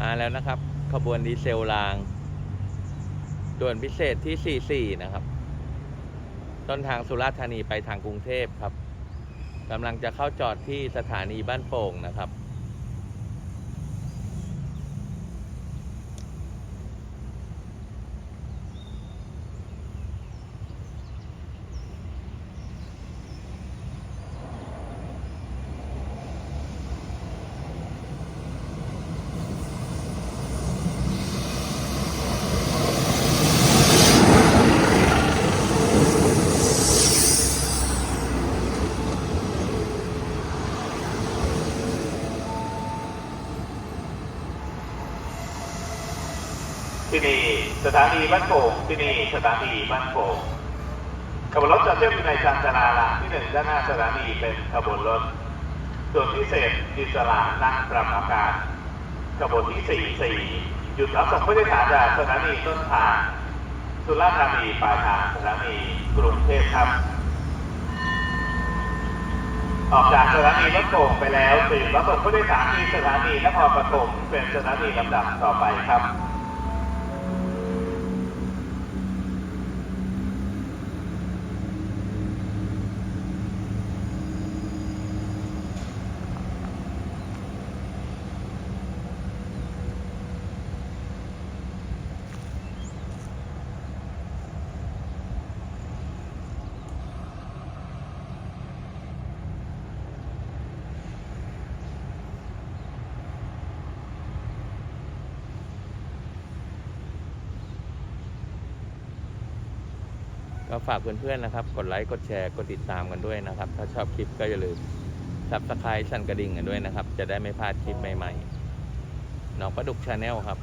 มาแล้วนะครับ ขบวนดีเซลราง ด่วนพิเศษที่ 44 นะครับ ต้นทางสุราษฎร์ธานีไปทางกรุงเทพครับกำลังจะเข้าจอดที่สถานีบ้านโป่งนะครับ ที่นี่สถานีบ้านโป่งที่นี่สถานีบ้านโป่งขบวนรถจะเชื่อมในจานจราลาที่หนึ่งด้านหน้าสถานีเป็นขบวนรถ ส่วนพิเศษอิสระนั่งปรับอากาศขบวนที่สี่สี่หยุดรับส่งผู้โดยสารจากสถานีต้นทางสุราษฎร์ธานีปลายทางสถานีกรุงเทพครับ ออกจากสถานีรถโป่งไปแล้วตื่นรับส่งผู้โดยสารที่สถานีนครปฐมเป็นสถานีลำดับต่อไปครับ ก็ฝากเพื่อนๆนะครับ กดไลค์ กดแชร์ กดติดตามกันด้วยนะครับ ถ้าชอบคลิปก็อย่าลืมซับสไครต์สั่นกระดิ่งกันด้วยนะครับ จะได้ไม่พลาดคลิปใหม่ๆน้องประดุกชาแนลครับ